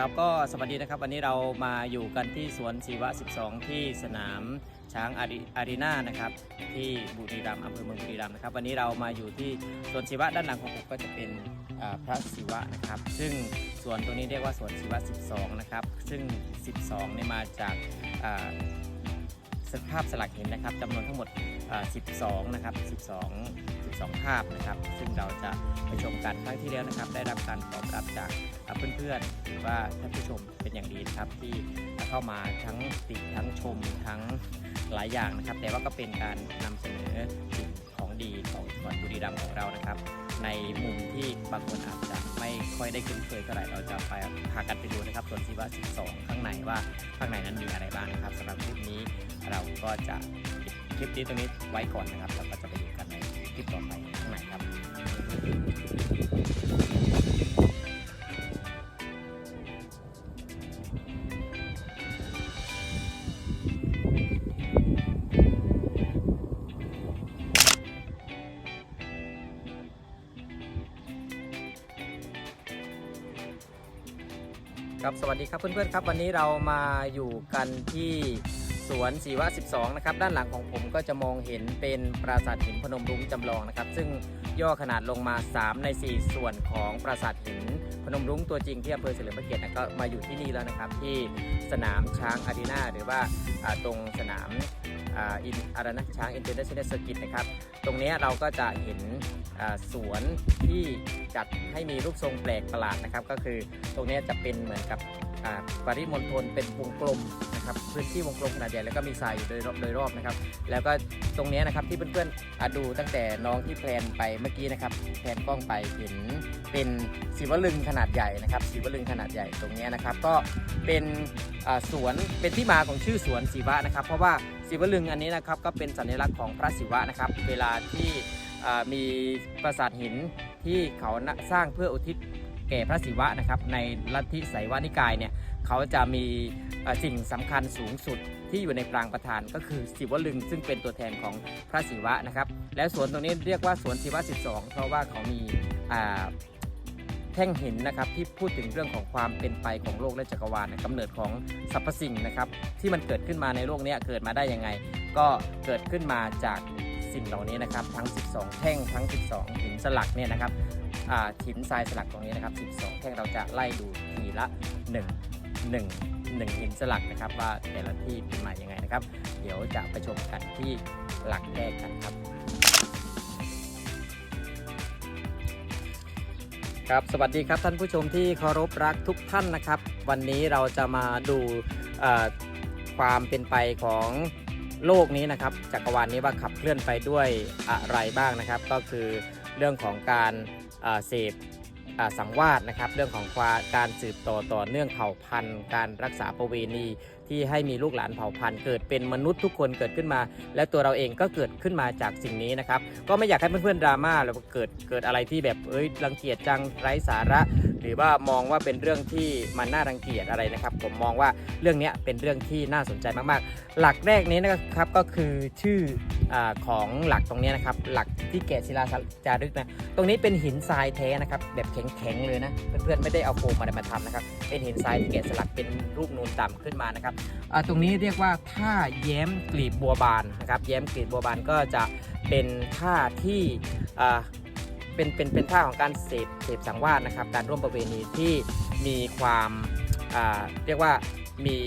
ครับก็สวัสดีนะครับวันนี้เรามาอยู่กันที่สวนศิวะ 12 ที่สนามช้างอารีอารีนานะครับที่บุรีรัมย์อำเภอเมืองบุรีรัมย์นะครับ วันนี้เรามาอยู่ที่สวนศิวะด้านหลังของผมก็จะเป็นพระศิวะนะครับ ซึ่งสวนตรงนี้เรียกว่าสวนศิวะ 12 นะครับ ซึ่ง 12เนี่ยมาจากสภาพสลักหินนะครับจำนวนทั้งหมด 12 นะครับ 12 12ภาพนะครับ ซึ่งเราจะไปชมกันครั้งที่แล้วนะครับ ได้รับการตอบรับจากเพื่อนๆหรือว่าท่านผู้ชมเป็นอย่างดีนะครับที่เข้ามาทั้งติดทั้งชมทั้งหลายอย่างนะครับ แต่ว่าก็เป็นการนำเสนอสิ่งของดีของจังหวัดบุรีรัมย์ของเรานะครับ ในมุมที่บางคนอาจจะไม่ค่อยได้คุ้นเคยเท่าไหร่เราจะไปพากันไปดูนะครับส่วนที่ว่า 12 ข้างในว่าข้างในนั้นมีอะไรบ้างนะครับสำหรับคลิปนี้เราก็จะคลิปนี้ตรงนี้ไว้ก่อนนะครับแล้วก็จะไปดูกันใน คลิปต่อไปในครับครับสวัสดีครับเพื่อนๆครับ วันนี้เรามาอยู่กันที่ สวนศรีวะ 12 นะครับ ด้านหลังของผมก็จะมองเห็นเป็นปราสาทหินพนมรุ้งจำลองนะครับ ซึ่งย่อขนาดลงมา 3 ใน 4 ส่วนของปราสาทหินพนมรุ้งตัวจริงที่อำเภอเฉลิมพระเกียรติก็มาอยู่ที่นี่แล้วนะครับ ที่สนามช้างอารีนาหรือว่าตรงสนามอินอารานะช้างอินเตอร์เนชั่นแนลสกิตนะครับ ตรงนี้เราก็จะเห็นสวนที่จัดให้มีรูปทรงแปลกประหลาดนะครับ ก็คือตรงนี้จะเป็นเหมือนกับ ปริมณฑลเป็นวงกลมนะครับพื้นที่วงกลมขนาดใหญ่แล้วก็มีทรายอยู่โดยรอบโดยรอบนะครับ แล้วก็ตรงนี้นะครับที่เพื่อนๆอดูตั้งแต่น้องที่แพลนไปเมื่อกี้นะครับแพลนกล้องไปเห็นเป็นศิวลึงขนาดใหญ่นะครับศิวลึงขนาดใหญ่ตรงนี้นะครับ ก็เป็นสวนเป็นที่มาของชื่อสวนศิวะนะครับ เพราะว่าศิวลึงอันนี้นะครับก็เป็นสัญลักษณ์ของพระศิวะนะครับ เวลาที่มีปราสาทหินที่เขาสร้างเพื่ออุทิศ แก่พระศิวะนะครับในลัทธิไสยวานิกายเนี่ยเขาจะมีสิ่งสำคัญสูงสุดที่อยู่ในปรางประธานก็คือศิวลึง ซึ่งเป็นตัวแทนของพระศิวะนะครับแล้วสวนตรงนี้เรียกว่าสวนศิวะ 12 เพราะว่าเขามีแท่งหินนะครับที่พูดถึงเรื่องของความเป็นไปของโลกและจักรวาลนะกำเนิดของสรรพสิ่งนะครับที่มันเกิดขึ้นมาในโลกนี้เกิดมาได้ยังไง ก็เกิดขึ้นมาจากสิ่งเหล่านี้นะครับทั้ง 12 แท่งทั้ง 12 หินสลักเนี่ยนะครับ หินทรายสลักตรงนี้นะครับ 12 แท่งเราจะไล่ดูทีละ 1 1 1หินสลักนะครับ ว่าแต่ละที่เป็นมายังไงนะครับ เดี๋ยวจะไปชมกันที่หลักแรกกันครับครับสวัสดีครับท่านผู้ชมที่เคารพรักทุกท่านนะครับ วันนี้เราจะมาดูความเป็นไปของโลกนี้นะครับจักรวาลนี้ว่าขับเคลื่อนไปด้วยอะไรบ้างนะครับ ก็คือเรื่องของการ เสพสังวาสนะครับเรื่องของความการสืบต่อต่อเนื่องเผ่าพันธุ์ การรักษาประเวณีที่ให้มีลูกหลานเผ่าพันธุ์เกิดเป็นมนุษย์ทุกคนเกิดขึ้นมา และตัวเราเองก็เกิดขึ้นมาจากสิ่งนี้นะครับก็ไม่อยากให้เพื่อนๆดราม่าหรือว่าเกิดเกิดอะไรที่แบบเอ้ยรังเกียจจังไร้สาระ หรือว่ามองว่าเป็นเรื่องที่มันน่ารังเกียจอะไรนะครับ ผมมองว่าเรื่องนี้เป็นเรื่องที่น่าสนใจมากๆ หลักแรกนี้นะครับก็คือชื่ออของหลักตรงนี้นะครับ หลักที่แกะศิลาจารึกนะตรงนี้เป็นหินทรายแท้นะครับ แบบแข็งๆเลยนะเพื่อนๆไม่ได้เอาโฟมอะไรมาทำนะครับ เป็นหินทรายที่แกะสลักเป็นรูปนูนต่ำขึ้นมานะครับตรงนี้เรียกว่าท่าแย้มกลีบบัวบานนะครับแย้มกลีบบัวบานก็จะเป็นท่าที่ เป็นเป็นเป็นท่าของการเสพเสพสังวาสนะครับ การร่วมประเวณีที่มีความอ่าเรียกว่ามี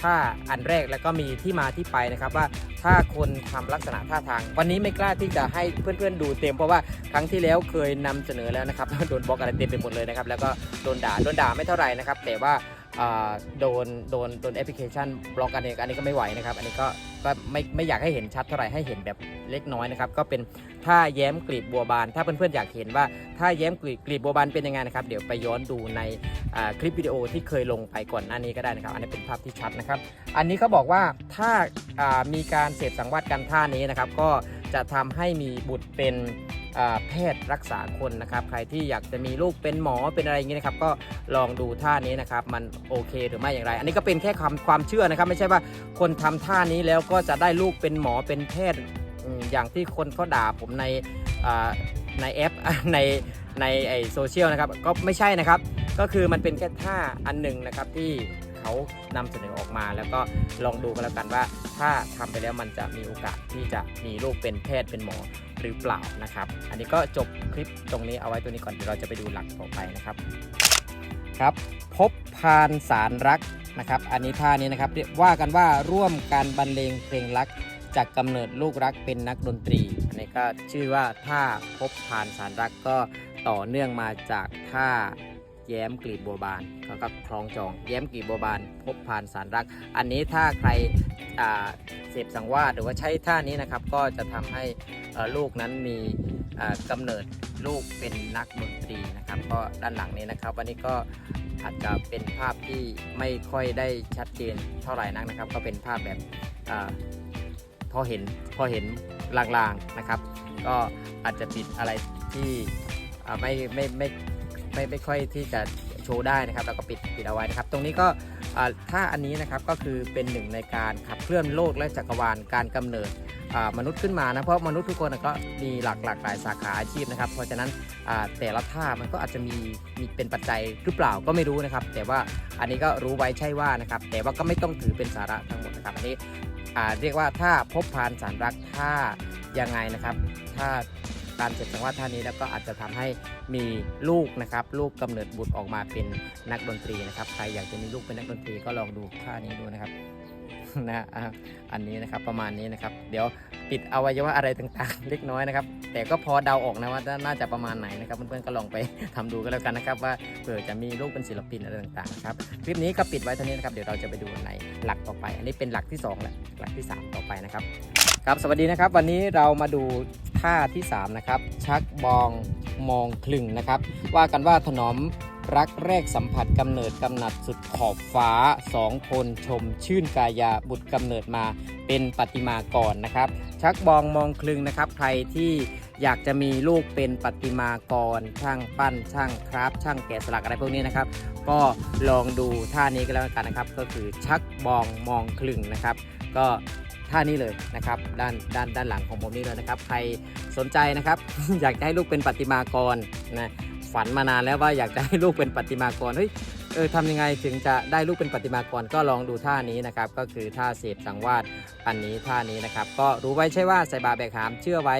ท่าอันแรกแล้วก็มีที่มาที่ไปนะครับว่าถ้าคนทำลักษณะท่าทาง วันนี้ไม่กล้าที่จะให้เพื่อนๆดูเต็มเพราะว่าครั้งที่แล้วเคยนำเสนอแล้วนะครับโดนบล็อกอะไรเต็มไปหมดเลยนะครับแล้วก็โดนด่าโดนด่าไม่เท่าไหร่นะครับ แต่ว่า โดนโดนโดนแอปพลิเคชันบล็อกอันนี้อันนี้ก็ไม่ไหวนะครับ อันนี้ก็ก็ไม่ไม่อยากให้เห็นชัดเท่าไหร่ให้เห็นแบบเล็กน้อยนะครับ ก็เป็นท่าแย้มกลีบบัวบาน ถ้าเพื่อนๆอยากเห็นว่าท่าแย้มกลีบกลีบบัวบานเป็นยังไงนะครับ เดี๋ยวไปย้อนดูในคลิปวิดีโอที่เคยลงไปก่อนหน้านี้ก็ได้นะครับ อันนี้เป็นภาพที่ชัดนะครับ อันนี้เขาบอกว่าถ้ามีการเสพสังวาสกันท่านี้นะครับ ก็ จะทำให้มีบุตรเป็นแพทย์รักษาคนนะครับ ใครที่อยากจะมีลูกเป็นหมอเป็นอะไรอย่างนี้นะครับ ก็ลองดูท่านี้นะครับ มันโอเคหรือไม่อย่างไร อันนี้ก็เป็นแค่ความความเชื่อนะครับ ไม่ใช่ว่าคนทำท่านี้แล้วก็จะได้ลูกเป็นหมอเป็นแพทย์อย่างที่คนเขาด่าผมในในแอปในในไอโซเชียลนะครับ ก็ไม่ใช่นะครับ ก็คือมันเป็นแค่ท่าอันหนึ่งนะครับที่ เขานำเสนอออกมา แล้วก็ลองดูกันแล้วกันว่า ถ้าทำไปแล้วมันจะมีโอกาสที่จะมีลูกเป็นแพทย์เป็นหมอหรือเปล่านะครับ อันนี้ก็จบคลิปตรงนี้เอาไว้ตัวนี้ก่อนเดี๋ยวเราจะไปดูหลักต่อไปนะครับครับ พบพานสารรักนะครับ อันนี้ท่านี้นะครับว่ากันว่าร่วมการบรรเลงเพลงรักจากกำเนิดลูกรักเป็นนักดนตรีอันนี้ก็ชื่อว่าท่าพบพานสารรักก็ต่อเนื่องมาจากท่า แย้มกลีบบัวบานแล้วก็คล้องจอง แย้มกลีบบัวบาน พบพานสารรัก อันนี้ถ้าใครเสพสังวาสหรือว่าใช้ท่านี้นะครับ ก็จะทำให้ลูกนั้นมีอ่ากำเนิดลูกเป็นนักดนตรีนะครับ ก็ด้านหลังนี้นะครับ วันนี้ก็อาจจะเป็นภาพที่ไม่ค่อยได้ชัดเจนเท่าไหร่นักนะครับ ก็เป็นภาพแบบอพอเห็นพอเห็นลางๆนะครับ ก็อาจจะติดอะไรที่ไม่ไม่ไม่ ไม่ไม่ค่อยที่จะโชว์ได้นะครับ แล้วก็ปิดปิดเอาไว้นะครับ ตรงนี้ก็ถ้าอันนี้นะครับก็คือเป็นหนึ่งในการขับเคลื่อนโลกและจักรวาลการกำเนิดมนุษย์ขึ้นมานะเพราะมนุษย์ทุกคนก็มีหลากหลากหลายสาขาอาชีพนะครับ เพราะฉะนั้นแต่ละท่ามันก็อาจจะมีมีเป็นปัจจัยหรือเปล่าก็ไม่รู้นะครับ แต่ว่าอันนี้ก็รู้ไว้ใช่ว่านะครับ แต่ว่าก็ไม่ต้องถือเป็นสาระทั้งหมดนะครับอันนี้เรียกว่าถ้าพบพานสารรักถ้ายังไงนะครับ ถ้า การเสร็จสังวาท่านี้แล้วก็อาจจะทำให้มีลูกนะครับลูกกำเนิดบุตรออกมาเป็นนักดนตรีนะครับใครอยากจะมีลูกเป็นนักดนตรีก็ลองดูท่านี้ดูนะครับ นะอันนี้นะครับประมาณนี้นะครับ เดี๋ยวปิดอวัยวะอะไรต่างๆ เล็กน้อยนะครับ แต่ก็พอเดาออกนะว่าน่าจะประมาณไหนนะครับเพื่อนๆก็ลองไปทำดูกันแล้วกันนะครับ ว่าเผื่อจะมีลูกเป็นศิลปินอะไรต่างๆครับคลิปนี้ก็ปิดไว้เท่านี้นะครับเดี๋ยวเราจะไปดูในหลักต่อไป อันนี้เป็นหลักที่2แหละหลักที่ 3 ต่อไปนะครับ ครับสวัสดีนะครับ วันนี้เรามาดูท่าที่3นะครับชักบองมองคลึงนะครับ ว่ากันว่าถนอม รักแรกสัมผัสกำเนิดกำหนัดสุดขอบฟ้าสองคนชมชื่นกายาบุตรกำเนิดมาเป็นปฏิมากรนะครับ ชักบองมองคลึงนะครับ ใครที่อยากจะมีลูกเป็นปฏิมากร ช่างปั้น ช่างคราฟช่างแกะสลักอะไรพวกนี้นะครับ ก็ลองดูท่านี้ก็แล้วกันนะครับ ก็คือชักบองมองคลึงนะครับ ก็ท่านี้เลยนะครับด้านด้านด้านหลังของผมนี่เลยนะครับ ใครสนใจนะครับ อยากจะให้ลูกเป็นปฏิมากรนะ ฝันมานานแล้วว่าอยากจะให้ลูกเป็นปฏิมากรเฮ้ยเออทำยังไงถึงจะได้ลูกเป็นปฏิมากรก็ลองดูท่านี้นะครับ ก็คือท่าเสพสังวาสอันนี้ท่านี้นะครับ ก็รู้ไว้ใช่ว่าใส่บาแบกหามเชื่อไว้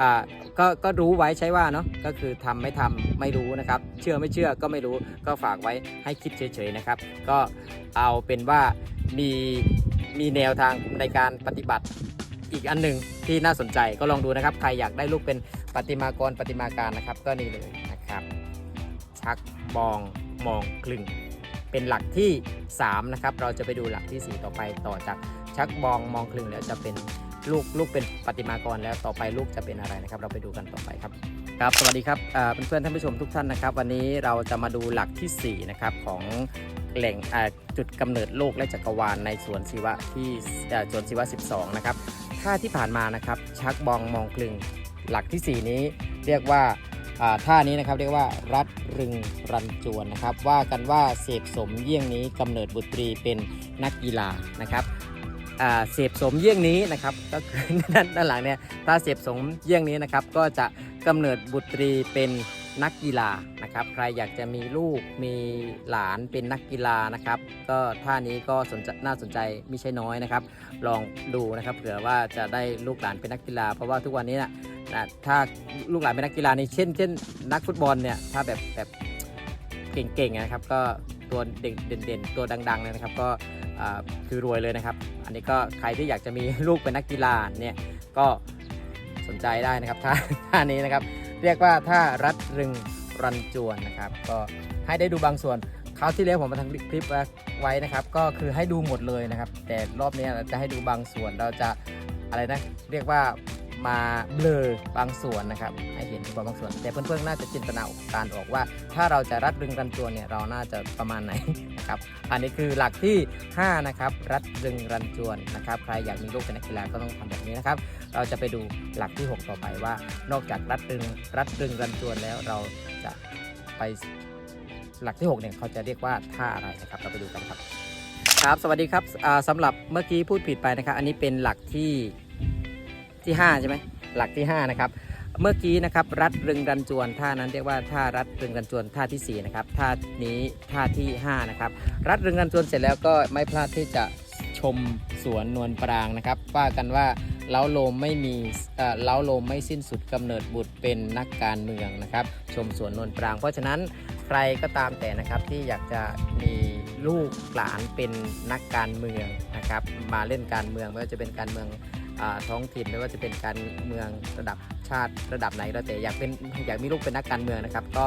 อ่าก็ก็รู้ไว้ใช่ว่าเนาะก็คือทำไม่ทำไม่รู้นะครับ เชื่อไม่เชื่อก็ไม่รู้ก็ฝากไว้ให้คิดเฉยๆนะครับ ก็เอาเป็นว่ามีมีแนวทางในการปฏิบัติอีกอันหนึ่งที่น่าสนใจก็ลองดูนะครับ ใครอยากได้ลูกเป็นปฏิมากรปฏิมาการนะครับ ก็นี่เลย ครับ ชักบองมองคลึง เป็นหลักที่ 3 นะครับ เราจะไปดูหลักที่ 4 ต่อไปต่อจากชักบองมองคลึงแล้วจะเป็นลูกลูกเป็นปฏิมากรแล้วต่อไปลูกจะเป็นอะไรนะครับ เราไปดูกันต่อไปครับครับสวัสดีครับอ่าเพื่อนๆท่านผู้ชมทุกท่านนะครับ วันนี้เราจะมาดูหลักทีสี่4นะครับของแหล่งจุดกำเนิดโลกและจักรวาลในสวนศิวะที่สวนศิวะ 12 นะครับท่าที่ผ่านมานะครับชักบองมองคลึงหลักทีสี่4 นี้เรียกว่า ท่านี้นะครับเรียกว่ารัดรึงรันจวนนะครับ ว่ากันว่าเสพสมเยี่ยงนี้กำเนิดบุตรีเป็นนักกีฬานะครับเสพสมเยี่ยงนี้นะครับก็คือด้านด้นหลังเนี่ยถ้าเสพสมเยี่ยงนี้นะครับก็จะกำเนิดบุตรีเป็น นักกีฬานะครับ ใครอยากจะมีลูกมีหลานเป็นนักกีฬานะครับ ก็ท่านี้ก็สนใจน่าสนใจไม่ใช่น้อยนะครับ ลองดูนะครับเผื่อว่าจะได้ลูกหลานเป็นนักกีฬา เพราะว่าทุกวันนี้นะนะถ้าลูกหลานเป็นนักกีฬานี่เช่น เช่น นักฟุตบอลเนี่ยถ้าแบบแบบเก่งๆนะครับ ก็ตัวเด่นเด่นๆตัวดังๆเลยนะครับ ก็คือรวยเลยนะครับ อันนี้ก็ใครที่อยากจะมีลูกเป็นนักกีฬาเนี่ยก็สนใจได้นะครับท่าท่านี้นะครับ เรียกว่าท่ารัดรึงรันจวนนะครับ ก็ให้ได้ดูบางส่วนคราวที่แล้วผมมาทำคลิปไว้นะครับ ก็คือให้ดูหมดเลยนะครับ แต่รอบนี้เราจะให้ดูบางส่วนเราจะอะไรนะ เรียกว่า มาเบลอบางส่วนนะครับให้เห็นเฉพาะบางส่วน แต่เพื่อนๆน่าจะจินตนาการออกว่า ถ้าเราจะรัดรึงรันจวนเนี่ยเราน่าจะประมาณไหนนะครับอันนี้คือหลักที่ 5 นะครับ รัดรึงรันจวนนะครับใครอยากมีลูกเป็นนักกีฬาก็ต้องทำแบบนี้นะครับ เราจะไปดูหลักที่ 6 ต่อไปว่า นอกจากรัดรึงรัดรึงรันจวนแล้วเราจะไปหลักที่6เนี่ยเขาจะเรียกว่าท่าอะไรนะครับเราไปดูกันครับครับ สวัสดีครับอ่าสำหรับเมื่อกี้พูดผิดไปนะครับ อันนี้เป็นหลักที่ ที่5ใช่ไหมหลักที่5นะครับเมื่อกี้นะครับรัดรึงรันจวนท่านั้นเรียกว่าท่ารัดรึงรันจวนท่าที่สี่นะครับท่านี้ท่าที่ห้านะครับรัดรึงรันจวนเสร็จแล้วก็ไม่พลาดที่จะชมสวนนวลปรางนะครับว่ากันว่าเล้าโลมไม่มีเอ่อเล้าโลมไม่สิ้นสุดกำเนิดบุตรเป็นนักการเมืองนะครับ ชมสวนนวลปราง เพราะฉะนั้นใครก็ตามแต่นะครับที่อยากจะมีลูกหลานเป็นนักการเมืองนะครับมาเล่นการเมืองไม่ว่าจะเป็นการเมือง ท้องถิ่นไม่ว่าจะเป็นการเมืองระดับชาติระดับไหนก็แต่อยากเป็นอยากมีลูกเป็นนักการเมืองนะครับ ก็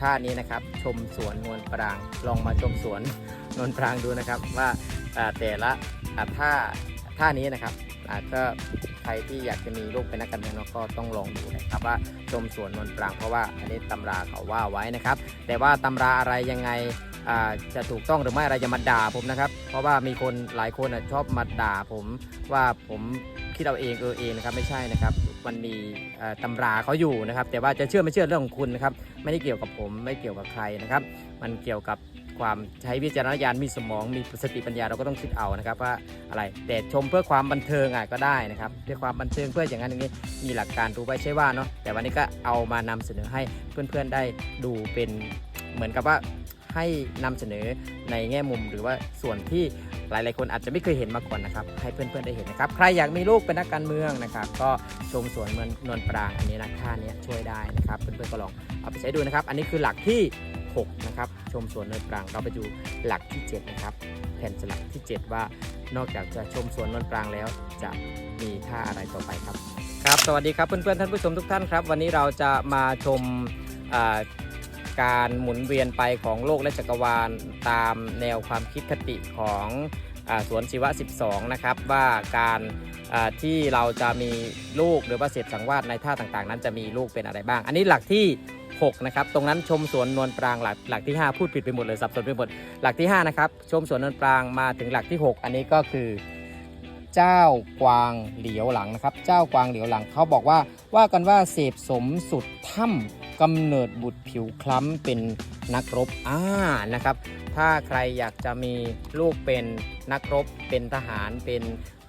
ท่านี้นะครับชมสวนนวลปรางลองมาชมสวนนวลปรางดูนะครับ ว่าแต่ละท่าท่านี้นะครับอ่าก็ใครที่อยากจะมีลูกเป็นนักการเมืองก็ต้องลองดูนะครับว่าชมสวนนวลปรางเพราะว่าอันนี้ตำราเขาว่าไว้นะครับ แต่ว่าตำราอะไรยังไงจะถูกต้องหรือไม่อะไรจะมาด่าผมนะครับ เพราะว่ามีคนหลายคนชอบมาด่าผมว่าผม คิดเอาเองเออเองนะครับไม่ใช่นะครับมันมีตำราเขาอยู่นะครับ แต่ว่าจะเชื่อไม่เชื่อเรื่องของคุณนะครับไม่ได้เกี่ยวกับผมไม่เกี่ยวกับใครนะครับ มันเกี่ยวกับความใช้วิจารณญาณมีสมองมีสติปัญญาเราก็ต้องคิดเอานะครับว่าอะไรแต่ชมเพื่อความบันเทิงอะก็ได้นะครับเพื่อความบันเทิงเพื่ออย่างนั้นอย่างนี้มีหลักการรู้ไว้ใช่ว่าเนาะแต่วันนี้ก็เอามานำเสนอให้เพื่อนๆได้ดูเป็นเหมือนกับว่า ให้นำเสนอในแง่มุม หรือว่าส่วนที่หลาย ๆ คนอาจจะไม่เคยเห็นมาก่อนนะครับ ให้เพื่อน ๆ ได้เห็นนะครับ ใครอยากมีลูกเป็นนักการเมืองนะครับ ก็ชมสวนเมืองนวลปรางอันนี้นะท่านี้ช่วยได้นะครับ เพื่อน ๆ ก็ลองเอาไปใช้ดูนะครับ อันนี้คือหลักที่ 6 นะครับ ชมสวนนวลปรางเราไปดูหลักที่ 7 นะครับ แผ่นสลักที่ 7 ว่านอกจากจะชมสวนนวลปรางแล้วจะมีท่าอะไรต่อไปครับ ครับ สวัสดีครับเพื่อน ๆ ท่านผู้ชมทุกท่านครับ วันนี้เราจะมาชมอ่า การหมุนเวียนไปของโลกและจักรวาลตามแนวความคิดคติของอสวนชีวะ 12 นะครับ ว่าการที่เราจะมีลูกหรือว่าเศษสังวาสในท่าต่างๆ นั้นจะมีลูกเป็นอะไรบ้าง อันนี้หลักที่ 6 นะครับ ตรงนั้นชมสวนนวลปรางหลักหลักที่ 5 พูดผิดไปหมดเลยสับสนไปหมดหลักที่ 5 นะครับ ชมสวนนวลปรางมาถึงหลักที่ 6 อันนี้ก็คือ เจ้ากวางเหลียวหลังนะครับ เจ้ากวางเหลียวหลังเขาบอกว่าว่ากันว่าเสพสมสุดถ้ำกำเนิดบุตรผิวคล้ำเป็นนักรบอ่านะครับ ถ้าใครอยากจะมีลูกเป็นนักรบเป็นทหารเป็น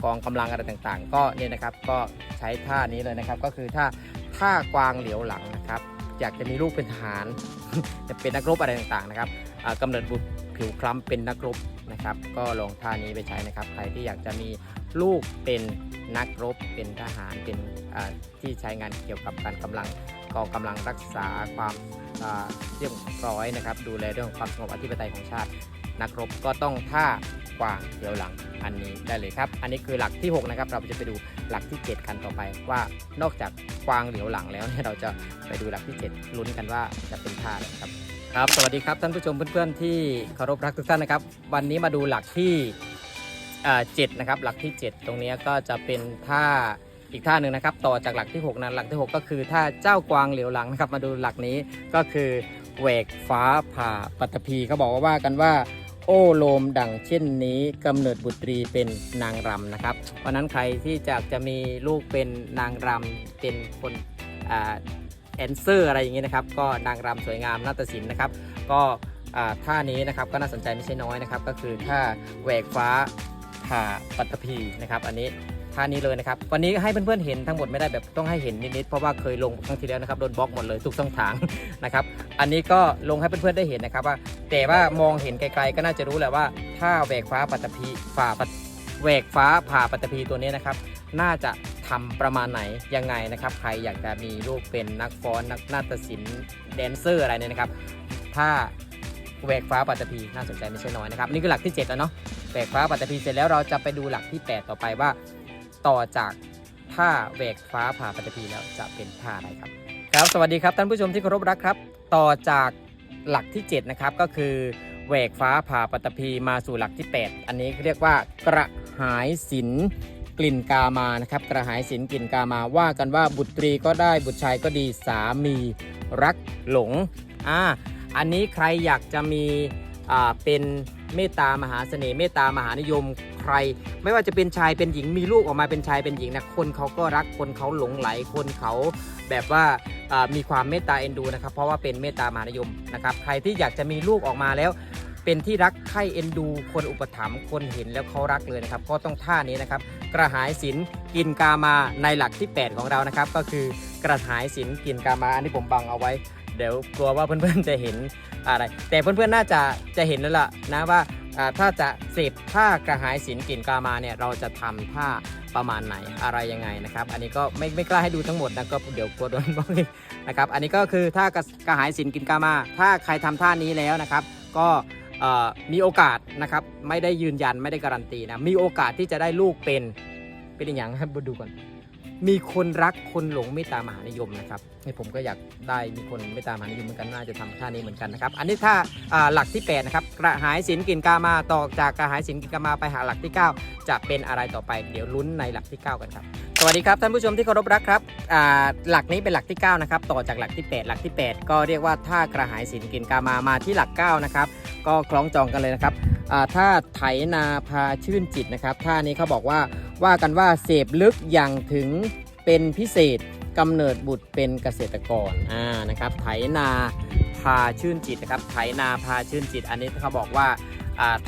กองกำลังอะไรต่างๆ ก็เนี่ยนะครับก็ใช้ท่านี้เลยนะครับ ก็คือท่าท่ากวางเหลียวหลังนะครับ อยากจะมีลูกเป็นทหารจะเป็นนักรบอะไรต่างๆนะครับอ่ากำเนิดบุตร ผิวคล้ำเป็นนักรบนะครับ ก็ลองท่านี้ไปใช้นะครับ ใครที่อยากจะมีลูกเป็นนักรบ เป็นทหารเป็นที่ใช้งานเกี่ยวกับการกำลังกองกำลังรักษาความเรียบร้อยนะครับ ดูแลเรื่องความสงบอธิปไตยของชาติ นักรบก็ต้องท่ากวางเหลียวหลังอันนี้ได้เลยครับ อันนี้คือหลักที่ 6 นะครับ เราจะไปดูหลักที่ 7 กันต่อไปว่านอกจากกวางเหลียวหลังแล้วเนี่ยเราจะไปดูหลักที่ 7 ลุ้นกันว่าจะเป็นท่าอะไรครับ ครับสวัสดีครับท่านผู้ชมเพื่อนๆที่เคารพรักทุกท่านนะครับ วันนี้มาดูหลักที่เจ็ดนะครับหลักที่ 7 ตรงนี้ก็จะเป็นท่าอีกท่าหนึ่งนะครับ ต่อจากหลักที่ 6นั้นหลักที่ 6 ก็คือท่าเจ้ากวางเหลียวหลังนะครับมาดูหลักนี้ก็คือแหวกฟ้าผ่าปัตภีเขาบอกว่าว่ากันว่าโอ้โลมดังเช่นนี้กำเนิดบุตรีเป็นนางรำนะครับเพราะฉะนั้นใครที่จะจะมีลูกเป็นนางรำเป็นคนอ่า แอนเซอร์อะไรอย่างนี้ยนะครับ ก็นางรำสวยงามนาฏศิลป์นะครับ ก็ท่านี้นะครับก็น่าสนใจไม่ใช่น้อยนะครับ ก็คือท่าแหวกฟ้าผ่าปัตตภีนะครับ อันนี้ท่านี้เลยนะครับ วันนี้ให้เพื่อนๆเห็นทั้งหมดไม่ได้แบบต้องให้เห็นนิดๆเพราะว่าเคยลงครั้งที่แล้วนะครับโดนบล็อกหมดเลยทุกช่องทางนะครับ อันนี้ก็ลงให้เพื่อนๆได้เห็นนะครับว่า แต่ว่ามองเห็นไกลๆก็น่าจะรู้แหละว่าถ้าแหวกฟ้าปัตตภีฝ่าปัตแหวกฟ้าผ่าปัตตภีตัวนี้นะครับ น่าจะ ทำประมาณไหนยังไงนะครับ ใครอยากจะมีลูกเป็นนักฟ้อนนักนาฏศิลป์แดนเซอร์อะไรเนี่ยนะครับ ถ้าแวกฟ้าปัตตภีน่าสนใจไม่ใช่น้อยนะครับนี่คือหลักที่ 7 แล้วเนาะแวกฟ้าปัตตภีเสร็จแล้วเราจะไปดูหลักที่ 8 ต่อไปว่า ต่อจากท่าแวกฟ้าผ่าปัตตภีแล้วจะเป็นท่าอะไรครับ ครับสวัสดีครับท่านผู้ชมที่เคารพรักครับ ต่อจากหลักที่ 7 นะครับก็คือแหวกฟ้าผ่าปัตตภีมาสู่หลักที่ 8 อันนี้เรียกว่ากระหายศิล กลิ่นกามานะครับกระหายศิลกลิ่นกามาว่ากันว่าบุตรีก็ได้บุตรชายก็ดีสามีรักหลงอ่าอันนี้ใครอยากจะมีอ่าเป็นเมตตามหาเสน่ห์เมตตามหานิยมใคร ไม่ว่าจะเป็นชายเป็นหญิงมีลูกออกมาเป็นชายเป็นหญิงนะคนเขาก็รักคนเขาหลงไหลคนเขาแบบว่าอ่ามีความเมตตาเอ็นดูนะครับเพราะว่าเป็นเมตตามหานิยมนะครับใครที่อยากจะมีลูกออกมาแล้ว เป็นที่รักใคร่เอ็นดู คนอุปถัมภ์คนเห็นแล้วเขารักเลยนะครับ ก็ต้องท่านี้นะครับ กระหายศิลกินกามาในหลักที่ 8 ของเรานะครับ ก็คือกระหายศิลกินกามาอันนี้ผมบังเอาไว้ เดี๋ยวกลัวว่าเพื่อนๆจะเห็นอะไร แต่เพื่อนๆน่าจะจะเห็นแล้วล่ะนะว่าถ้าจะเสพท่ากระหายศิลกินกามาเนี่ยเราจะทำท่าประมาณไหนอะไรยังไงนะครับ อันนี้ก็ไม่ไม่กล้าให้ดูทั้งหมดนะก็เดี๋ยวกลัวโดนบอกอีกนะครับ อันนี้ก็คือถ้ากระหายศิลกินกามา ถ้าใครทำท่านี้แล้วนะครับ ก็ มีโอกาสนะครับไม่ได้ยืนยันไม่ได้การันตีนะมีโอกาสที่จะได้ลูกเป็นเป็นอย่างครับดูก่อนมีคนรักคนหลงเมตตามหานิยมนะครับ นี่ผมก็อยากได้มีคนเมตตามหานิยมเหมือนกันน่าจะทำท่านี้เหมือนกันนะครับ อันนี้ถ้าอ่าหลักที่8นะครับกระหายสินกินกามาต่อจากกระหายสินกินกามาไปหาหลักที่ 9 จะเป็นอะไรต่อไปเดี๋ยวลุ้นในหลักที่ 9 กันครับสวัสดีครับท่านผู้ชมที่เคารพรักครับหลักนี้เป็นหลักที่ 9 นะครับ ต่อจากหลักที่ 8 หลักที่ 8 ก็เรียกว่าท่ากระหายสินกินกามามาที่หลัก 9 นะครับ ก็คล้องจองกันเลยนะครับอ่าถ้าไถนาพาชื่นจิตนะครับท่านี้เขาบอกว่าว่ากันว่าเสพลึกอย่างถึงเป็นพิเศษ กำเนิดบุตรเป็นเกษตรกรอ่านะครับไถนาพาชื่นจิตนะครับไถนาพาชื่นจิต อันนี้เขาบอกว่าอ่า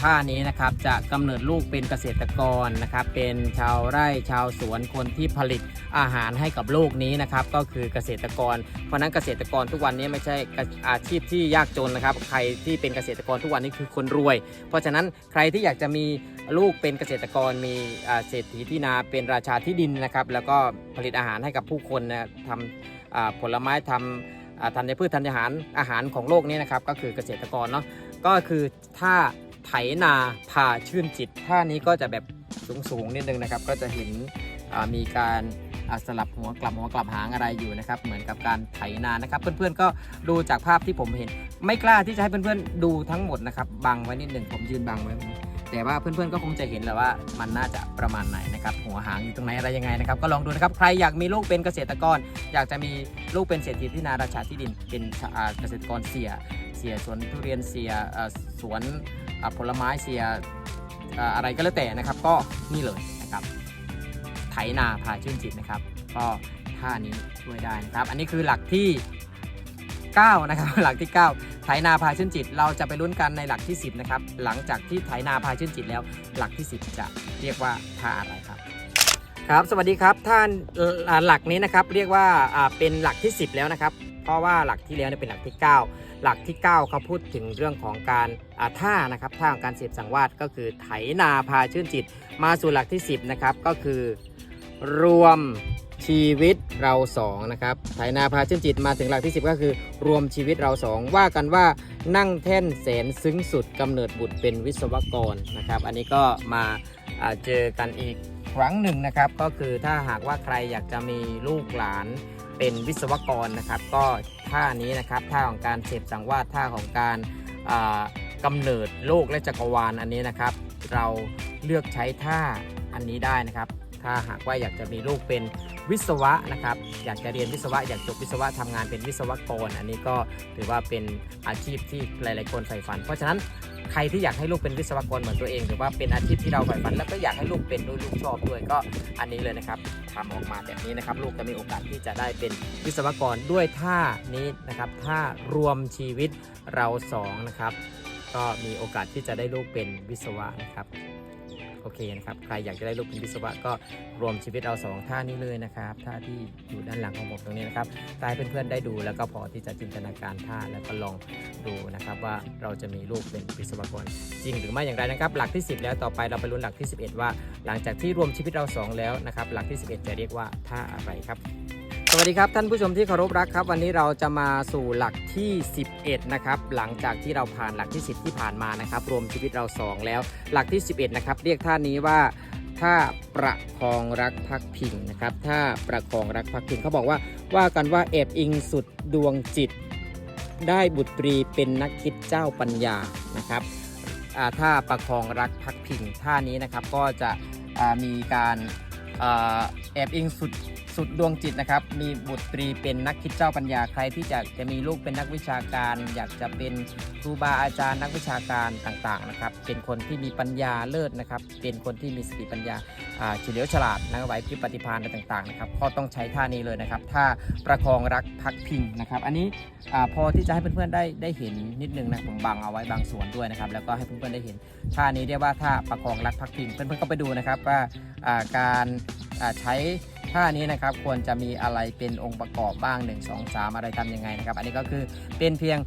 ท่านี้นะครับจะกำเนิดลูกเป็นเกษตรกรนะครับ เป็นชาวไร่ชาวสวนคนที่ผลิตอาหารให้กับโลกนี้นะครับ ก็คือเกษตรกร เพราะนั้นเกษตรกรทุกวันนี้ไม่ใช่อาชีพที่ยากจนนะครับ ใครที่เป็นเกษตรกรทุกวันนี้คือคนรวย เพราะฉะนั้นใครที่อยากจะมีลูกเป็นเกษตรกรมีเศรษฐีที่นาเป็นราชาที่ดินนะครับ แล้วก็ผลิตอาหารให้กับผู้คนนะทำผลไม้ทำอ่าธัญพืชธัญญาหารอาหารของโลกนี้นะครับ ก็คือเกษตรกรเนาะก็คือถ้า ไถนาพาชื่นจิตท่านี้ก็จะแบบสูงๆนิดนึงนะครับ ก็จะเห็นมีการสลับหัวกลับหัวกลับหางอะไรอยู่นะครับ เหมือนกับการไถนานะครับ เพื่อนๆก็ดูจากภาพที่ผมเห็น ไม่กล้าที่จะให้เพื่อนๆดูทั้งหมดนะครับบังไว้นิดหนึ่งผมยืนบังไว้แต่ว่าเพื่อนๆก็คงจะเห็นแหล้วว่ามันน่าจะประมาณไหนนะครับ หัวหางอยู่ตรงไหนอะไรยังไงนะครับ ก็ลองดูนะครับ ใครอยากมีลูกเป็นเกษตรกร อยากจะมีลูกเป็นเศรษฐีที่นาราชาที่ดินเป็นเกษตรกรเสียเสียสวนทุเรียนเสียสวน ผลไม้เสียอะไรก็แล้วแต่นะครับ ก็นี่เลยนะครับไถนาพาชื่นจิตนะครับ ก็ท่านี้ช่วยได้นะครับ อันนี้คือหลักที่ 9 นะครับ หลักที่ 9 ไถนาพาชื่นจิต เราจะไปลุ้นกันในหลักที่ 10 นะครับ หลังจากที่ไถนาพาชื่นจิตแล้ว หลักที่ 10 จะเรียกว่าท่าอะไรครับ ครับ สวัสดีครับ ท่านหลักนี้นะครับ เรียกว่าเป็นหลักที่ 10 แล้วนะครับ เพราะว่าหลักที่แล้วเนี่ยเป็นหลักที่ 9 หลักที่ 9เขาพูดถึงเรื่องของการท่านะครับท่าของการเสพสังวาสก็คือไถนาพาชื่นจิต มาสู่หลักที่ 10นะครับก็คือ รวมชีวิตเราสองนะครับไถนาพาชื่นจิตมาถึงหลักที่ 10 ก็คือ รวมชีวิตเราสองว่ากันว่านั่งแท่นแสนซึ้งสุดกำเนิดบุตรเป็นวิศวกรนะครับ อันนี้ก็มาเจอกันอีกครั้งหนึ่งนะครับ ก็คือถ้าหากว่าใครอยากจะมีลูกหลานเป็นวิศวกรนะครับ ก็ ท่านี้นะครับท่าของการเสพสังวาสท่าของการกำกำเนิดโลกและจักรวาลอันนี้นะครับ เราเลือกใช้ท่าอันนี้ได้นะครับ ถ้าหากว่าอยากจะมีลูกเป็นวิศวะนะครับ อยากจะเรียนวิศวะ อยากจบวิศวะทำงานเป็นวิศวกร อันนี้ก็ถือว่าเป็นอาชีพที่หลาย ๆ คนใฝ่ฝัน เพราะฉะนั้นใครที่อยากให้ลูกเป็นวิศวกรเหมือนตัวเองหรือว่าเป็นอาชีพที่เราใฝ่ฝัน แล้วก็อยากให้ลูกเป็นด้วยลูกชอบด้วยก็อันนี้เลยนะครับทำออกมาแบบนี้นะครับ ลูกจะมีโอกาสที่จะได้เป็นวิศวกรด้วยท่านี้นะครับท่ารวมชีวิตเราสองนะครับ ก็มีโอกาสที่จะได้ลูกเป็นวิศวะนะครับ โอเคนะครับ ใครอยากจะได้ลูกเป็นวิศวะก็รวมชีวิตเราสองท่านี้เลยนะครับท่าที่อยู่ด้านหลังของผมตรงนี้นะครับตให้เพื่อนๆได้ดูแล้วก็พอที่จะจินตนาการท่าแล้วก็ลองดูนะครับว่าเราจะมีลูกเป็นวิศวกรจริงหรือไม่อย่างไรนะครับ หลักที่ 10 แล้วต่อไปเราไปลุ้นหลักที่ 11 ว่า หลังจากที่รวมชีวิตเราสองแล้วนะครับหลักที่ 11 จะเรียกว่าท่าอะไรครับ สวัสดีครับท่านผู้ชมที่เคารพรักครับ วันนี้เราจะมาสู่หลักที่ 11 นะครับ หลังจากที่เราผ่านหลักที่ 10 ที่ผ่านมานะครับ รวมชีวิตเรา 2 แล้ว หลักที่ 11 นะครับ เรียกท่านี้ว่าท่าประคองรักพักพิงนะครับท่าประคองรักพักพิงเขาบอกว่าว่ากันว่าแอบอิงสุดดวงจิต ได้บุตรีเป็นนักคิดเจ้าปัญญานะครับอ่าท่าประคองรักพักพิงท่านี้นะครับก็จะมีการอแอบอิงสุด สุดดวงจิตนะครับ มีบุตรีเป็นนักคิดเจ้าปัญญาใครที่จะจะมีลูกเป็นนักวิชาการ อยากจะเป็นครูบาอาจารย์นักวิชาการต่างๆนะครับ เป็นคนที่มีปัญญาเลิศนะครับ เป็นคนที่มีสติปัญญาเฉลียวฉลาดนะไหวพริบปฏิภาณอะไรต่างๆนะครับก็ต้องใช้ท่านี้เลยนะครับท่าประคองรักพักพิงนะครับ อันนี้อพอที่จะให้เพื่อนๆได้ได้เห็นนิดนึงนะผมบังเอาไว้บางส่วนด้วยนะครับ แล้วก็ให้เพื่อนๆได้เห็นท่านี้เรียกว่าท่าประคองรักพักพิงเพื่อนๆก็ไปดูนะครับว่าการใช้ ท่านี้นะครับควรจะมีอะไรเป็นองค์ประกอบบ้าง 1 2 3 อะไรทำยังไงนะครับ อันนี้ก็คือเป็นเพียง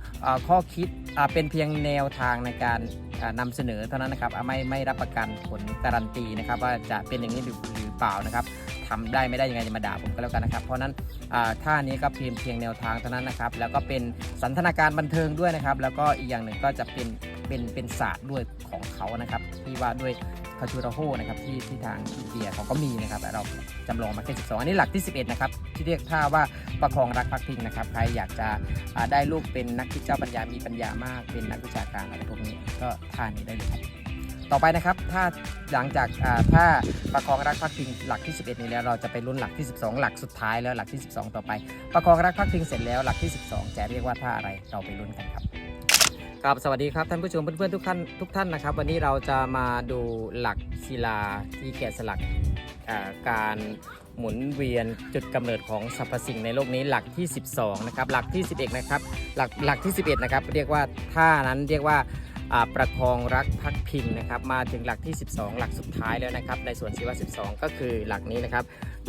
ข้อคิดเป็นเพียงแนวทางในการอ่านำเสนอเท่านั้นนะครับไม่ไม่รับประกันผลการันตีนะครับ ว่าจะเป็นอย่างนี้หรือเปล่านะครับทำได้ไม่ได้ยังไงจะมาด่าผมก็แล้วกันนะครับ เพราะนั้นอ่าท่านี้ก็เพียงเพียงแนวทางเท่านั้นนะครับ แล้วก็เป็นสันทนาการบันเทิงด้วยนะครับ แล้วก็อีกอย่างหนึ่งก็จะเป็นเป็นเป็นศาสตร์ด้วยของเขานะครับที่ว่าด้วยาชูราโฮนะครับที่ที่ทางอินเดียเขาก็มีนะครับแต่เราจำลองมาแค่ 12 อันนี้หลักที่ 11 นะครับ ที่เรียกท่าว่าประคองรักพักพิงนะครับ ใครอยากจะได้ลูกเป็นนักคิดเจ้าปัญญา มีปัญญามาก เป็นนักวิชาการอะไรพวกนี้ก็ท่านี้ได้เลยครับ ต่อไปนะครับ ถ้าหลังจากอ่าถ้าประคองรักพักพิงหลักที่ 11 นี้แล้วเราจะไปรุ่นหลักที่ 12 หลักสุดท้ายแล้วหลักที่ 12 ต่อไป ประคองรักพักพิงเสร็จแล้วหลักที่ 12 จะเรียกว่าท่าอะไรเราไปรุ่นกันครับ ครับสวัสดีครับท่านผู้ชมเพื่อนๆทุกท่านทุกท่านนะครับ วันนี้เราจะมาดูหลักศิลาที่แกะสลักการหมุนเวียนจุดกำเนิดของสรรพสิ่งในโลกนี้หลักที่ 12นะครับหลักที่ 11นะครับหลักหลักที่ 11นะครับเรียกว่าท่านั้นเรียกว่าอ่าประคองรักพักพิงนะครับมาถึงหลักที่ 12 หลักสุดท้ายแล้วนะครับในส่วนชีวะ12 ก็คือหลักนี้นะครับ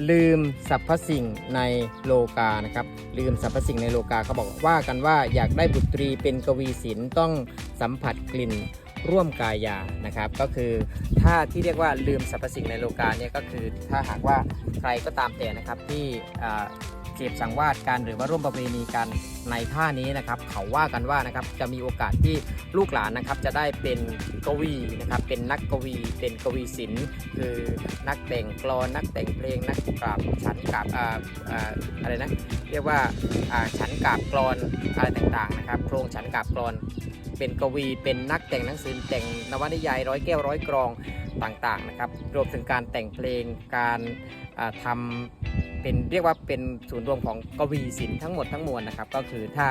ลืมสรรพสิ่งในโลกานะครับ ลืมสรรพสิ่งในโลกาเขาบอกว่ากันว่าอยากได้บุตรีเป็นกวีศิลป์ต้องสัมผัสกลิ่นร่วมกายานะครับ ก็คือถ้าที่เรียกว่าลืมสรรพสิ่งในโลกาเนี่ยก็คือถ้าหากว่าใครก็ตามแต่นะครับที่อ่า เจ็บสังวาสกันหรือว่าร่วมประเวณีกันในท่านี้นะครับ เขาว่ากันว่านะครับจะมีโอกาสที่ลูกหลานนะครับจะได้เป็นกวีนะครับ เป็นนักกวี เป็นกวีศิลป์คือนักแต่งกลอนนักแต่งเพลงนักกราบฉันกราบอ่าอ่าอะไรนะเรียกว่าอ่าฉันกราบกลอนอะไรต่างๆนะครับโครงฉันกราบกลอนเป็นกวี เป็นนักแต่งหนังสือแต่งนวนิยายร้อยแก้วร้อยกรองต่างๆนะครับ รวมถึงการแต่งเพลงการอ่าทำ เป็นเรียกว่าเป็นศูนย์รวมของกวีศิลป์ทั้งหมดทั้งมวลนะครับ ก็คือถ้า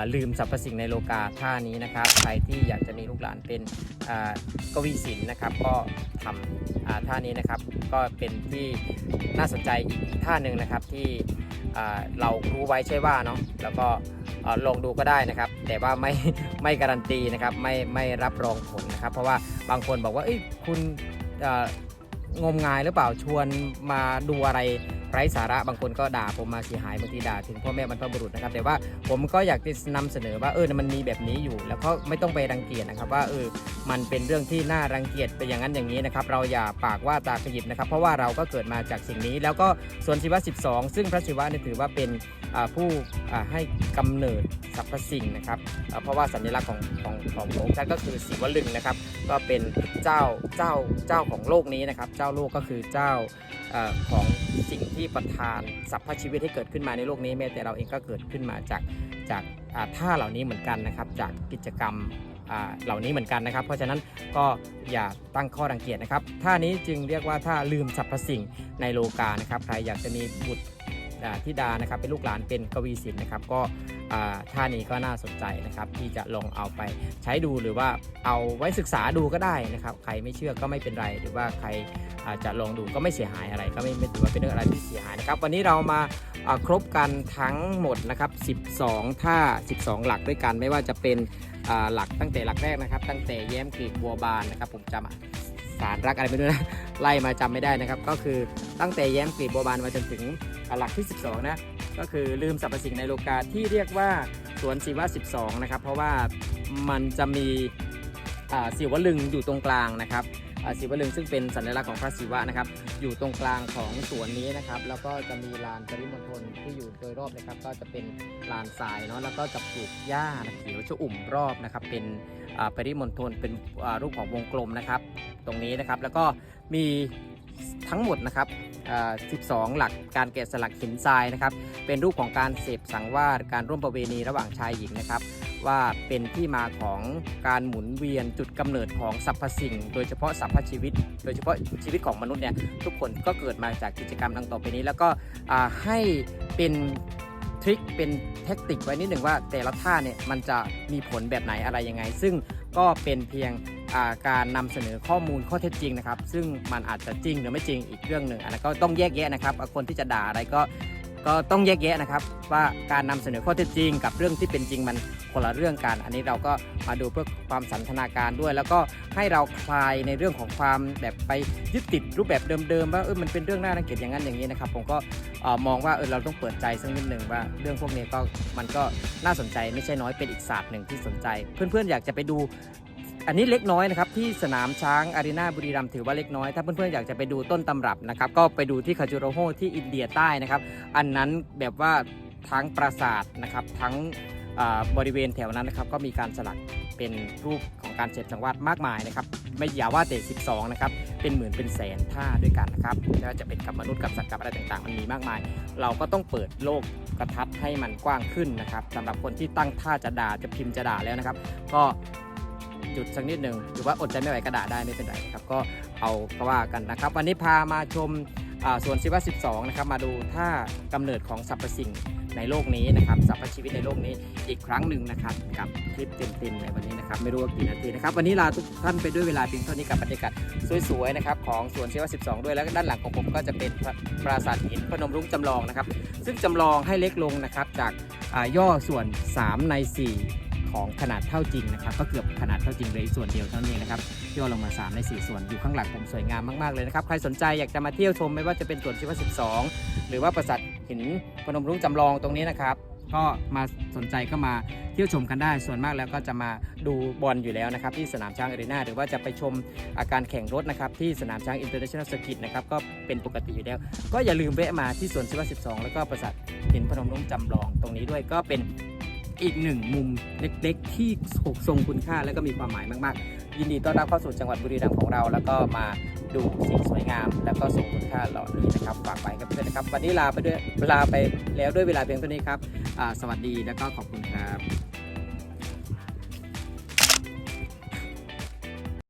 าลืมสรรพสิ่งในโลกาท่านี้นะครับ ใครที่อยากจะมีลูกหลานเป็นกวีศิลป์นะครับ ก็ทำท่านี้นะครับ ก็เป็นที่น่าสนใจอีกท่าหนึ่งนะครับที่เรารู้ไว้ใช่ว่าเนาะแล้วก็ลองดูก็ได้นะครับ แต่ว่าไม่ไม่การันตีนะครับไม่ไม่รับรองผลนะครับ เพราะว่าบางคนบอกว่าเอ้ยคุณงมงายหรือเปล่าชวนมาดูอะไร ไร้สาระบางคนก็ด่าผมมาเสียหายบางทีด่าถึงพ่อแม่บรรพบุรุษนะครับแต่ว่าผมก็อยากจะนำเสนอว่าเออมันมีแบบนี้อยู่ แล้วก็ไม่ต้องไปรังเกียจนะครับว่าเออมันเป็นเรื่องที่น่ารังเกียจไปอย่างนั้นอย่างนี้นะครับเราอย่าปากว่าตาขยิบนะครับเพราะว่าเราก็เกิดมาจากสิ่งนี้ แล้วก็ส่วนศิวะ 12 ซึ่งพระศิวะเนี่ยถือว่าเป็น ผู้ให้กำเนิดสรรพสิ่งนะครับ เพราะว่าสัญลักษณ์ของของของพระองค์ท่านก็คือศิวลึงนะครับ ก็เป็นเจ้าเจ้าเจ้าของโลกนี้นะครับ เจ้าโลกก็คือเจ้าอของสิ่งที่ประทานสรรพชีวิตให้เกิดขึ้นมาในโลกนี้แม้แต่เราเองก็เกิดขึ้นมาจากจากท่าเหล่านี้เหมือนกันนะครับ จากกิจกรรมเหล่านี้เหมือนกันนะครับ เพราะฉะนั้นก็อย่าตั้งข้อรังเกียจนะครับท่านี้จึงเรียกว่าท่าลืมสรรพสิ่งในโลกานะครับใครอยากจะมีบุตร ธิดานะครับเป็นลูกหลานเป็นกวีศิลป์นะครับก็ท่านี้ก็น่าสนใจนะครับที่จะลองเอาไปใช้ดูหรือว่าเอาไว้ศึกษาดูก็ได้นะครับใครไม่เชื่อก็ไม่เป็นไร หรือว่าใครอาจจะลองดูก็ไม่เสียหายอะไร ก็ไม่ไม่ถือว่าเป็นเรื่องอะไรที่เสียหายนะครับวันนี้เรามาครบกันทั้งหมดนะครับ 12 ท่า 12 หลักด้วยกันไม่ว่าจะเป็นหลักตั้งแต่หลักแรกนะครับ ตั้งแต่แย้มกลีบบัวบานนะครับผมจำสารรักอะไรไม่รู้นะไล่มาจำไม่ได้นะครับ ก็คือตั้งแต่แย้มกลีบบัวบานมาจนถึง หลักที่ 12 นะ ก็คือลืมสรรพสิ่งในโลกาที่เรียกว่าสวนศิวะ 12 นะครับ เพราะว่ามันจะมีอ่าศิวลึงอยู่ตรงกลางนะครับอ่าศิวลึงซึ่งเป็นสัญลักษณ์ของพระศิวะนะครับ อยู่ตรงกลางของสวนนี้นะครับ แล้วก็จะมีลานปริมณฑลที่อยู่โดยรอบนะครับ ก็จะเป็นลานทรายเนาะแล้วก็จะปลูกหญ้าเขียวชอุ่มรอบนะครับ เป็นอ่าปริมณฑลเป็นรูปของวงกลมนะครับ ตรงนี้นะครับแล้วก็มีทั้งหมดนะครับ 12 หลักการแกะสลักหินทรายนะครับ เป็นรูปของการเสพสังวาสการร่วมประเวณีระหว่างชายหญิงนะครับ ว่าเป็นที่มาของการหมุนเวียนจุดกำเนิดของสรรพสิ่ง โดยเฉพาะสรรพชีวิต โดยเฉพาะชีวิตของมนุษย์เนี่ยทุกคนก็เกิดมาจากกิจกรรมดังต่อไปนี้ แล้วก็ให้เป็นทริคเป็นเทคนิคไว้นิดหนึ่งว่าแต่ละท่าเนี่ยมันจะมีผลแบบไหนอะไรยังไง ซึ่งก็เป็นเพียง การนำเสนอข้อมูลข้อเท็จจริงนะครับ ซึ่งมันอาจจะจริงหรือไม่จริงอีกเรื่องหนึ่งอันนั้นก็ต้องแยกแยะนะครับ คนที่จะด่าอะไรก็ก็ต้องแยกแยะนะครับ ว่าการนำเสนอข้อเท็จจริง กับเรื่องที่เป็นจริงมันคนละเรื่องกัน อันนี้เราก็มาดูเพื่อความสันทนาการด้วย แล้วก็ให้เราคลายในเรื่องของความแบบไปยึดติดรูปแบบเดิมๆว่าเออมันเป็นเรื่องน่ารังเกียจอย่างนั้นอย่างนี้นะครับ ผมก็มองว่าเออเราต้องเปิดใจสักนิดหนึ่งว่าเรื่องพวกนี้ก็มันก็น่าสนใจไม่ใช่น้อยเป็นอีกศาสตร์หนึ่งที่สนใจ เพื่อนๆอยากจะไปดู อันนี้เล็กน้อยนะครับที่สนามช้างอารีนาบุรีรัมย์ถือว่าเล็กน้อย ถ้าเพื่อนๆอยากจะไปดูต้นตำรับนะครับก็ไปดูที่คาจูโรโฮที่อินเดียใต้นะครับ อันนั้นแบบว่าทั้งปราสาทนะครับทั้งบริเวณแถวนั้นนะครับก็มีการสลักเป็นรูปของการเจ็ดจังวัดมากมายนะครับไม่อย่าว่าแต่12 นะครับ เป็นหมื่นเป็นแสนท่าด้วยกันนะครับไม่ว่าจะเป็นกับมนุษย์กับสัตว์กับอะไรต่างๆ มันมีมากมาย เราก็ต้องเปิดโลกกระทัดให้มันกว้างขึ้นนะครับสำหรับคนที่ตั้งท่าจะด่าจะพิมพ์จะด่าแล้วนะครับ ก็ หยุดสักนิดหนึ่งหรือว่าอดใจไม่ไหวกระดาษได้ไม่เป็นไรครับ ก็เอาก็ว่ากันนะครับ วันนี้พามาชมอ่วนศิวะ12 นะครับ มาดูท่ากำเนิดของสรรพสิ่งในโลกนี้นะครับสรรพชีวิตในโลกนี้อีกครั้งหนึ่งนะครับกับคลิปเต็มๆในวันนี้นะครับไม่รู้ว่ากี่นาทีนะครับวันนี้ลาทุกท่านไปด้วยเวลาเพียงเท่านี้กับบรรยากาศสวยๆนะครับของสวนศิวะ12 ด้วยแล้วด้านหลังของผมก็จะเป็นปราสาทหินพนมรุ้งจำลองนะครับ ซึ่งจำลองให้เล็กลงนะครับจากย่อส่วน 3 ใน 4 ของขนาดเท่าจริงนะครับก็เกือบขนาดเท่าจริงเลยส่วนเดียวเท่านั้นะครับย่อลงมา 3 ใน 4 ส่วนอยู่ข้างหลังผมสวยงามมากๆเลยนะครับใครสนใจอยากจะมาเที่ยวชมไม่ว่าจะเป็นส่วนที่ว่า12 หรือว่าปราสาทหินพนมรุ้งจำลองตรงนี้นะครับก็มาสนใจก็มาเที่ยวชมกันได้ส่วนมากแล้วก็จะมาดูบอลอยู่แล้วนะครับที่สนามช้างอารีนาหรือว่าจะไปชมอาการแข่งรถนะครับที่สนามช้างอินเตอร์เนชั่นแนลสกิตนะครับก็เป็นปกติอยู่แล้ว ก็อย่าลืมแวะมาที่สวนศิวะ12 แล้วก็ปราสาทหินพนมรุ้งจำลองตรงนี้ด้วยก็เป็น อีกหนึ่งมุมเล็กๆ ที่ทรงคุณค่าและก็มีความหมายมากๆ ยินดีต้อนรับเข้าสู่จังหวัดบุรีรัมย์ของเรา แล้วก็มาดูสิ่งสวยงาม แล้วก็ทรงคุณค่าเหล่านี้นะครับฝากไว้กับเพื่อนนะครับวันนี้ลาไปด้วยลาไปแล้วด้วยเวลาเพียงเท่านี้ครับสวัสดีแล้วก็ขอบคุณครับ